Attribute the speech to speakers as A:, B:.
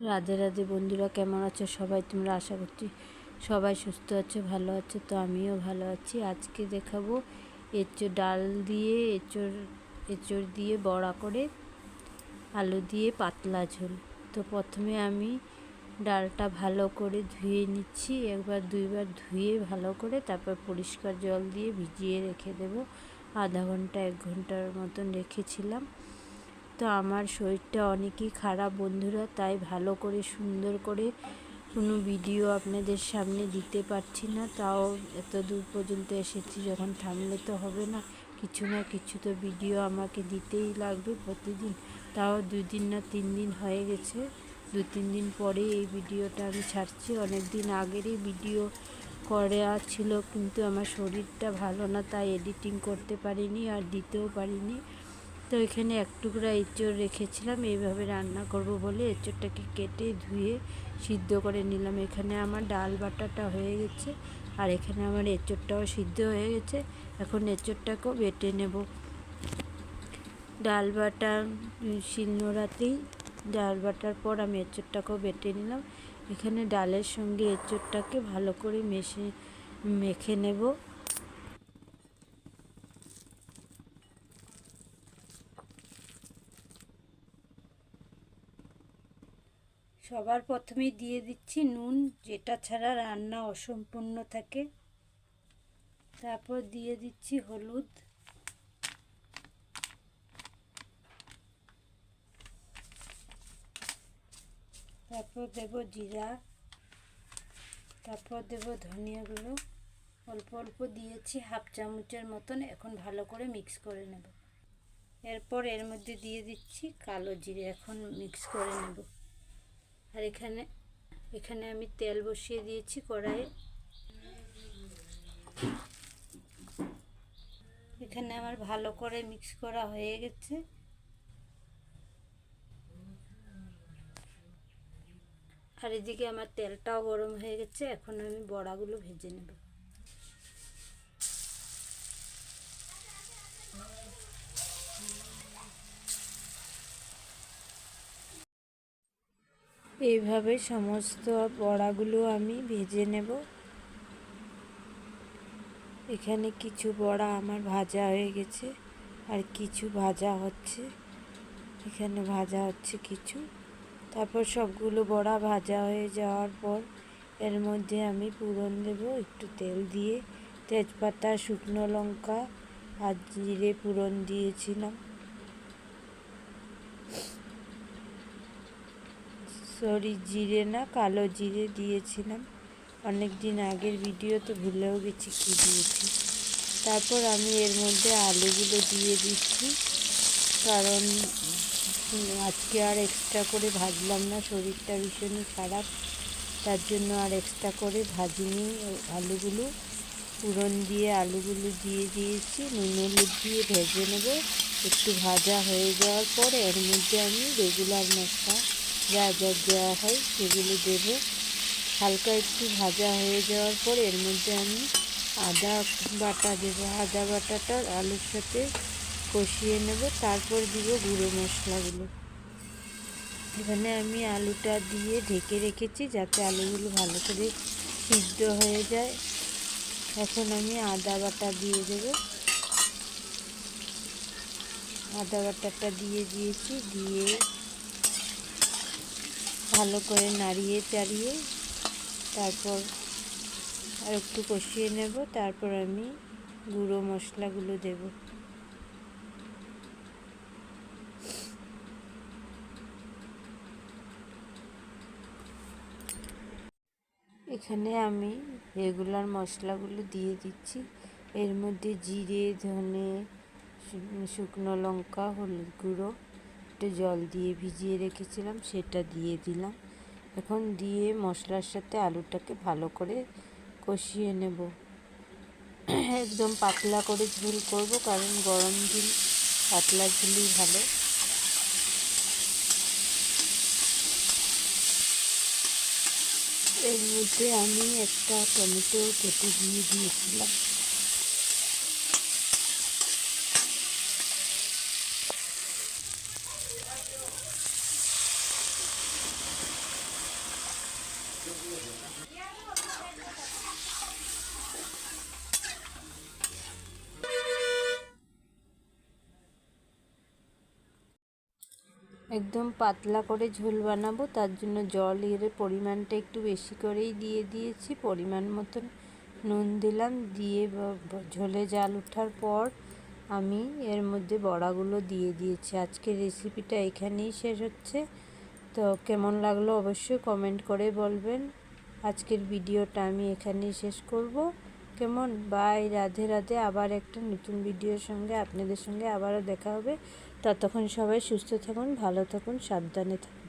A: রাধে রাধে বন্ধুরা, কেমন আছো সবাই? তোমরা আশা করছি সবাই সুস্থ আছো, ভালো আছো, তো আমিও ভালো আছি। আজকে দেখাবো এঁচোড় ডাল দিয়ে, এঁচোড় এঁচোড় দিয়ে বড়া করে আলু দিয়ে পাতলা ঝোল। তো প্রথমে আমি ডালটা ভালো করে ধুয়ে নিচ্ছি। একবার দুইবার ধুয়ে ভালো করে তারপর পরিষ্কার জল দিয়ে ভিজিয়ে রেখে দেব। আধা ঘণ্টা, এক ঘণ্টার মতন রেখেছিলাম। তো আমার শরীরটা অনেকই খারাপ বন্ধুরা, তাই ভালো করে সুন্দর করে কোনো ভিডিও আপনাদের সামনে দিতে পারছি না। তাও এত দূর পর্যন্ত এসেছি, যখন থামলে তো হবে না। কিছু না কিছু তো ভিডিও আমাকে দিতেই লাগবে প্রতিদিন। তাও দুই দিন না তিন দিন হয়ে গেছে। দু তিন দিন পরে এই ভিডিওটা আমি ছাড়ছি। অনেক দিন আগেরই ভিডিও করা ছিল, কিন্তু আমার শরীরটা ভালো না, তাই এডিটিং করতে পারিনি আর দিতেও পারিনি। তো এখানে এক টুকরা এঁচড় রেখেছিলাম, এইভাবে রান্না করব বলে এঁচড়টাকে কেটে ধুয়ে সিদ্ধ করে নিলাম। এখানে আমার ডাল বাটাটা হয়ে গেছে আর এখানে আমার এঁচড়টাও সিদ্ধ হয়ে গেছে। এখন এঁচড়টাকেও বেটে নেব। ডাল বাটা শিলনোড়াতেই ডাল বাটার পর আমি এঁচড়টাকেও বেটে নিলাম। এখানে ডালের সঙ্গে এঁচড়টাকে ভালো করে মেশে, মেখে নেব। সবার প্রথমেই দিয়ে দিচ্ছি নুন, যেটা ছাড়া রান্না অসম্পূর্ণ থাকে। তারপর দিয়ে দিচ্ছি হলুদ। তারপর দেব জিরা। তারপর দেব ধনিয়াগুলো। অল্প অল্প দিয়েছি, হাফ চামচের মতন। এখন ভালো করে মিক্স করে নেব। এরপর এর মধ্যে দিয়ে দিচ্ছি কালো জিরে। এখন মিক্স করে নেব। আর এখানে এখানে আমি তেল বসিয়ে দিয়েছি কড়াইয়ে। এখানে আমার ভালো করে মিক্স করা হয়ে গেছে। আর এদিকে আমার তেলটাও গরম হয়ে গেছে, এখন আমি বড়াগুলো ভেজে নেব। এইভাবে সমস্ত বড়াগুলো আমি ভেজে নেব। এখানে কিছু বড়া আমার ভাজা হয়ে গেছে আর কিছু ভাজা হচ্ছে। এখানে ভাজা হচ্ছে কিছু। তারপর সবগুলো বড়া ভাজা হয়ে যাওয়ার পর এর মধ্যে আমি পুরন দেব একটু তেল দিয়ে। তেজপাতা, শুকনো লঙ্কা আর জিরে পুরন দিয়েছিলাম। সরি, জিরে না, কালো জিরে দিয়েছিলাম। অনেক দিন আগের ভিডিও, তো ভুলেও গেছি কী দিয়েছি। তারপর আমি এর মধ্যে আলুগুলো দিয়ে দিচ্ছি। কারণ আজকে আর এক্সট্রা করে ভাজলাম না, শরীরটা ভীষণই খারাপ। তার জন্য আর এক্সট্রা করে ভাজিনি আলুগুলো। পুরন দিয়ে আলুগুলো দিয়ে দিয়েছি, নুন হলুদ দিয়ে ভেজে নেব। একটু ভাজা হয়ে যাওয়ার পর এর মধ্যে আমি রেগুলার মশলা যা দেওয়া হয় সেগুলো দেব। হালকা একটু ভাজা হয়ে যাওয়ার পর এর মধ্যে আমি আদা বাটা দেবো। আদা বাটাটা আলুর সাথে কষিয়ে নেব, তারপর দিব গুঁড়ো মশলাগুলো। এখানে আমি আলুটা দিয়ে ঢেকে রেখেছি যাতে আলুগুলো ভালো করে সিদ্ধ হয়ে যায়। এখন আমি আদা বাটা দিয়ে দেব। আদা বাটাটা দিয়ে দিয়েছি, দিয়ে ভালো করে নাড়িয়ে চাড়িয়ে তারপর আর একটু কষিয়ে নেব। তারপর আমি গুঁড়ো মশলাগুলো দেব। এখানে আমি রেগুলার মশলাগুলো দিয়ে দিচ্ছি। এর মধ্যে জিরে, ধনে, শুকনো লঙ্কা, হলুদ গুঁড়ো। একটু জল দিয়ে ভিজিয়ে রেখেছিলাম, সেটা দিয়ে দিলাম। এখন দিয়ে মশলার সাথে আলুটাকে ভালো করে কষিয়ে নেব। একদম পাতলা করে ঝুল করব, কারণ গরম দিন পাতলা ঝুলই ভালো। এর মধ্যে আমি একটা টমেটো কেটে দিয়ে দিয়েছিলাম। একদম পাতলা করে ঝোল বানাবো, তার জন্য জল এর পরিমাণটা একটু বেশি করেই দিয়ে দিয়েছি, পরিমাণ মতন নুন দিলাম, দিয়ে ঝোলে জাল ওঠার পর আমি এর মধ্যে বড়াগুলো দিয়ে দিয়েছি। আজকের রেসিপিটা এখানেই শেষ হচ্ছে। তো কেমন লাগল অবশ্যই কমেন্ট করে বলবেন। আজকের ভিডিওটা আমি এখানেই শেষ করব। কেমন বাই রাধে রাধে আবার একটা নতুন ভিডিওর সঙ্গে আপনাদের সঙ্গে আবারও দেখা হবে। ততক্ষণ সবাই সুস্থ থাকুন, ভালো থাকুন, সাবধানে থাকুন।